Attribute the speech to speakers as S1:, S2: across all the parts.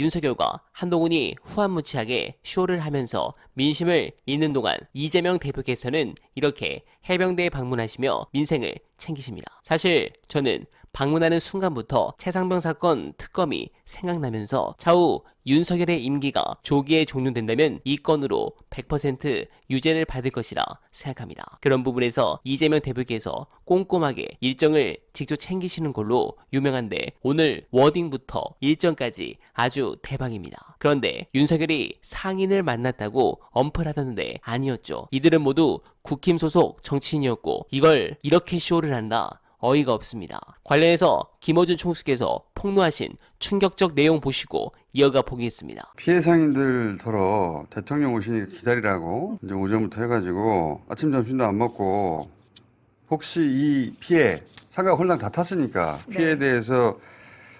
S1: 윤석열과 한동훈이 후한무치하게 쇼를 하면서 민심을 잇는 동안 이재명 대표께서는 이렇게 해병대에 방문하시며 민생을 챙기십니다. 사실 저는 방문하는 순간부터 최상병 사건 특검이 생각나면서 차후 윤석열의 임기가 조기에 종료된다면 이 건으로 100% 유죄를 받을 것이라 생각합니다. 그런 부분에서 이재명 대표께서 꼼꼼하게 일정을 직접 챙기시는 걸로 유명한데 오늘 워딩부터 일정까지 아주 대박입니다. 그런데 윤석열이 상인을 만났다고 엄플하다는데 아니었죠. 이들은 모두 국힘 소속 정치인이었고 이걸 이렇게 쇼를 한다. 어이가 없습니다. 관련해서 김어준 총수께서 폭로하신 충격적 내용 보시고 이어가 보겠습니다.
S2: 피해 상인들 더러 대통령 오시니까 기다리라고 이제 오전부터 해가지고 아침 점심도 안 먹고 혹시 이 피해 상가 홀랑 다 탔으니까 피해에
S3: 네.
S2: 대해서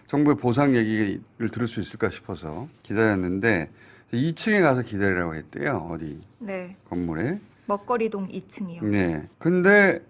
S2: 정부의 보상 얘기를 들을 수 있을까 싶어서 기다렸는데 2층에 가서 기다리라고 했대요 어디
S3: 네.
S2: 건물에
S3: 먹거리동 2층이요.
S2: 네 근데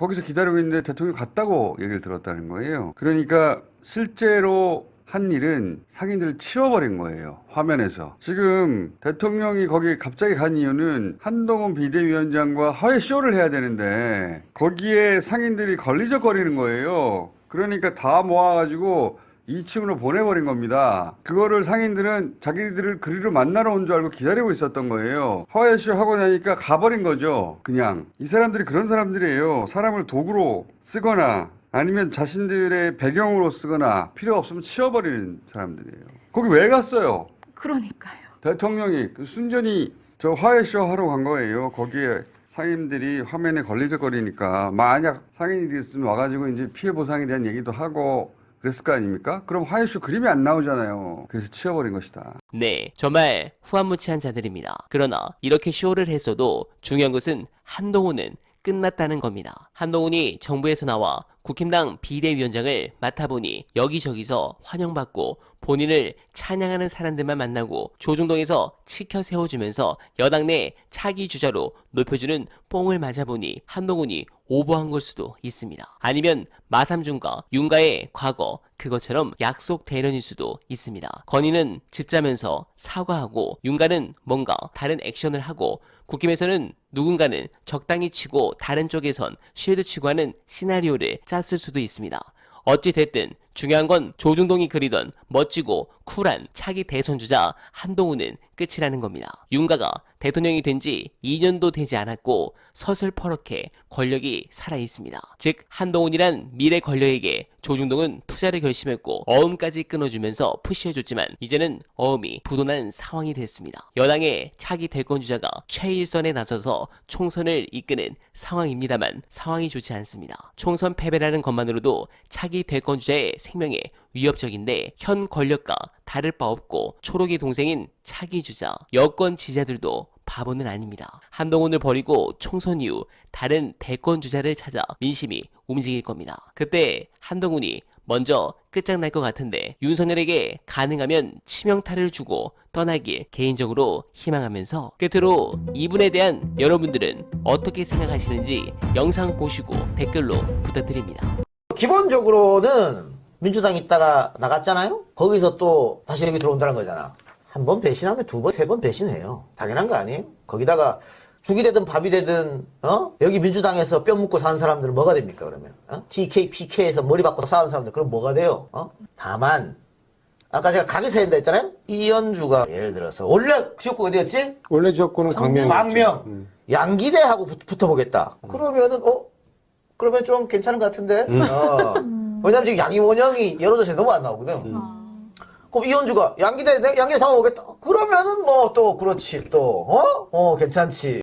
S2: 거기서 기다리고 있는데 대통령이 갔다고 얘기를 들었다는 거예요 그러니까 실제로 한 일은 상인들을 치워버린 거예요. 화면에서. 지금 대통령이 거기 갑자기 간 이유는 한동훈 비대위원장과 화해 쇼를 해야 되는데 거기에 상인들이 걸리적거리는 거예요. 그러니까 다 모아가지고 2층으로 보내버린 겁니다. 그거를 상인들은 자기들을 그리로 만나러 온 줄 알고 기다리고 있었던 거예요. 화해쇼 하고 나니까 가버린 거죠. 그냥. 이 사람들이 그런 사람들이에요. 사람을 도구로 쓰거나 아니면 자신들의 배경으로 쓰거나 필요 없으면 치워버리는 사람들이에요. 거기 왜 갔어요?
S3: 그러니까요.
S2: 대통령이 그 순전히 저 화해쇼 하러 간 거예요. 거기에 상인들이 화면에 걸리적거리니까 만약 상인이 있으면 와가지고 이제 피해 보상에 대한 얘기도 하고 그랬을 거 아닙니까? 그럼 화해쇼 그림이 안 나오잖아요. 그래서 치워버린 것이다.
S1: 네, 정말 후한무치한 자들입니다. 그러나 이렇게 쇼를 했어도 중요한 것은 한동훈은 끝났다는 겁니다. 한동훈이 정부에서 나와 국힘당 비대위원장을 맡아보니 여기저기서 환영받고 본인을 찬양하는 사람들만 만나고 조중동에서 치켜 세워주면서 여당 내 차기 주자로 높여주는 뽕을 맞아보니 한동훈이 오버한 걸 수도 있습니다. 아니면 마삼중과 윤가의 과거 그것처럼 약속 대련일 수도 있습니다. 건희는 집 자면서 사과하고 윤가는 뭔가 다른 액션을 하고 국힘에서는 누군가는 적당히 치고 다른 쪽에선 쉴드 치고 하는 시나리오를 짰을 수도 있습니다. 어찌 됐든 중요한 건 조중동이 그리던 멋지고 쿨한 차기 대선 주자 한동훈은 끝이라는 겁니다. 윤가가 대통령이 된 지 2년도 되지 않았고 서슬퍼렇게 권력이 살아 있습니다. 즉 한동훈이란 미래 권력에게 조중동은 투자를 결심했고 어음까지 끊어주면서 푸시해줬지만 이제는 어음이 부도난 상황이 됐습니다. 여당의 차기 대권 주자가 최일선에 나서서 총선을 이끄는 상황입니다만 상황이 좋지 않습니다. 총선 패배라는 것만으로도 차기 대권 주자의 생명에 위협적인데 현 권력과 다를 바 없고 초록의 동생인 차기 주자 여권 지지자들도 바보는 아닙니다. 한동훈을 버리고 총선 이후 다른 대권 주자를 찾아 민심이 움직일 겁니다. 그때 한동훈이 먼저 끝장날 것 같은데 윤석열에게 가능하면 치명타를 주고 떠나길 개인적으로 희망하면서 끝으로 이분에 대한 여러분들은 어떻게 생각하시는지 영상 보시고 댓글로 부탁드립니다.
S4: 기본적으로는 민주당 있다가 나갔잖아요? 거기서 또 다시 여기 들어온다는 거잖아. 한 번 배신하면 두 번, 세 번 배신해요. 당연한 거 아니에요? 거기다가 죽이 되든 밥이 되든, 어? 여기 민주당에서 뼈 묻고 사는 사람들은 뭐가 됩니까, 그러면? 어? TK, PK에서 머리 받고 싸우는 사람들, 그럼 뭐가 돼요? 어? 다만, 아까 제가 가게사 했다 했잖아요? 이연주가 예를 들어서, 원래 지역구 어디였지?
S5: 원래 지역구는 광명.
S4: 광명. 양기대하고 붙, 붙어보겠다. 그러면은, 어? 그러면 좀 괜찮은 것 같은데? 어. 왜냐면 지금 양이원영이 여러 도시에 너무 안 나오거든. 그럼 이현주가 양기대, 내- 양기대 상황 오겠다. 그러면은 뭐 또 그렇지 또, 어? 어, 괜찮지.